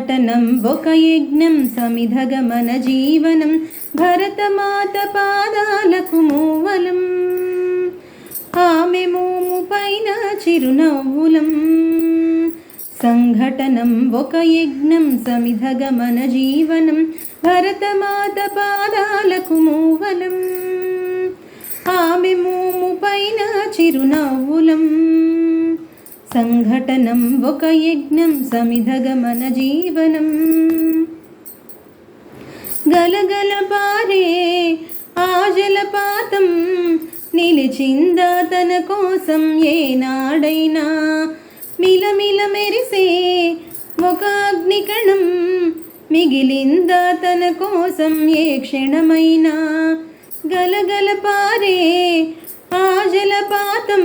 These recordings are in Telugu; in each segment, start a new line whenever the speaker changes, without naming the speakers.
పఠనం ఒక యజ్ఞం సమిధగమన జీవనం భరతమాత పాదాలకు మూవలం. ఆమె మోము పైన చిరునవ్వులం. సంఘటనం ఒక యజ్ఞం సమిధగమన జీవనం భరతమాత పాదాలకు మూవలం. ఆమె మోము పైన చిరునవ్వులం. సంఘటనం ఒక యజ్ఞం సమిధగమన జీవనం. గలగల పారే ఆ జలపాతం నిలిచిందా తన కోసం ఏనాడైనా. మిలమిల మెరిసే ఒక అగ్నికణం మిగిలిందా తన కోసం ఏ క్షణమైనా. గలగల పారే ఆ జలపాతం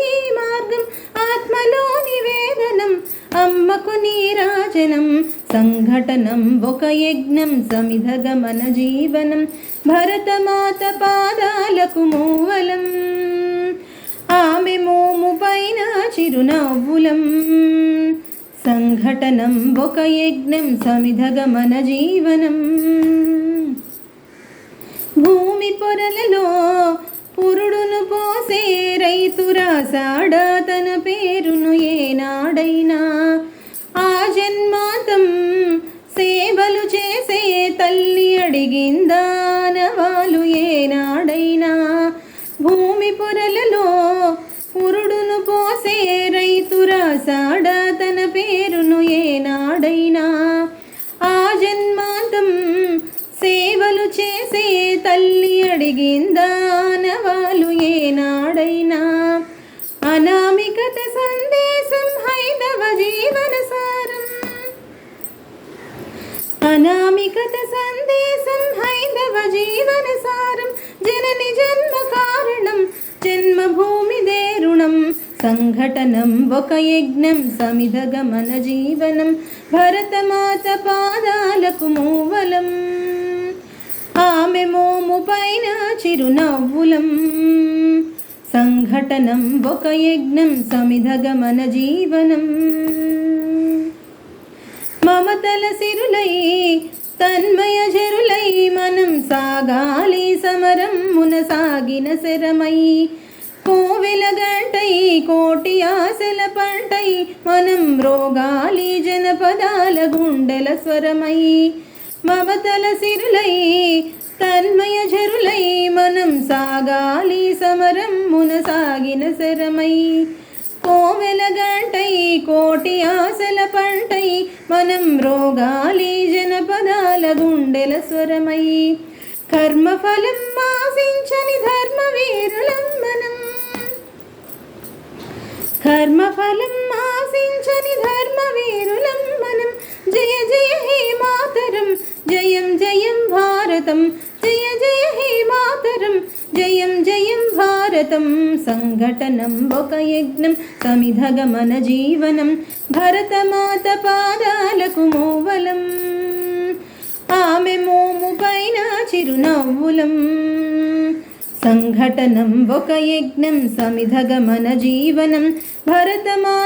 అమ్మకు నీరాజనం సంఘటనం ఒక యజ్ఞం సమిధగమన జీవనం భరతమాత పాదాలకు మూవలం ఆమె మోము పైన చిరునవ్వులం. సంఘటనం ఒక యజ్ఞం సమిధగమన జీవనం. భూమి పొరలలో పురుడును పోసే రైతు రాసాడా తన పేరును ఏనాడైనా పొరలలో పురుడును పోసే రైతు రాసాడా తన పేరును ఏనాడైనా. ఆ జన్మాంతం సేవలు చేసే తల్లి అడిగిందానవాలు ఏనాడైనా. అనామికత సందేశం హైదవ జీవన సారం. అనామికత సందేశం సంఘటనం ఒక యజ్ఞం సమిధగమన జీవనం భరతమాత పాదాలకు మూవలం. ఆమె మోము పైన చిరునవ్వులం. సంఘటనం ఒక యజ్ఞం సమిధగమన జీవనం. మమతల సిరులై తన్మయ జరులై మనం సాగాలి సమరం మున సాగిన శరమై. కోవెల గంటై కోటి ఆశల పంటై మనం రోగాలి జనపదాల గుండెల స్వరమై. మమతల సిరులై తన్మయ జరులై మనం సాగాలి సమరం మున సాగిన శరమై. కోవెల గంటై కోటి ఆశల పంటై మనం రోగాలి జనపదాల గుండెల స్వరమై. కర్మఫలం ఆశించని ధర్మ వీరులం మనం కర్మఫలం ఆశించని ధర్మ వీరులం మనం. జయ జయ హే మాతరం జయం జయం భారతం. జయ జయ హే మాతరం జయం జయం భారతం. సంఘటనం ఒక యజ్ఞం సమిధగమన జీవనం. భరతమాత పాదాలకు మోవలం ఆమె మోము పైన చిరునవ్వులం. సంఘటనం ఒక యజ్ఞం సమిధగమన జీవనం భరతమాత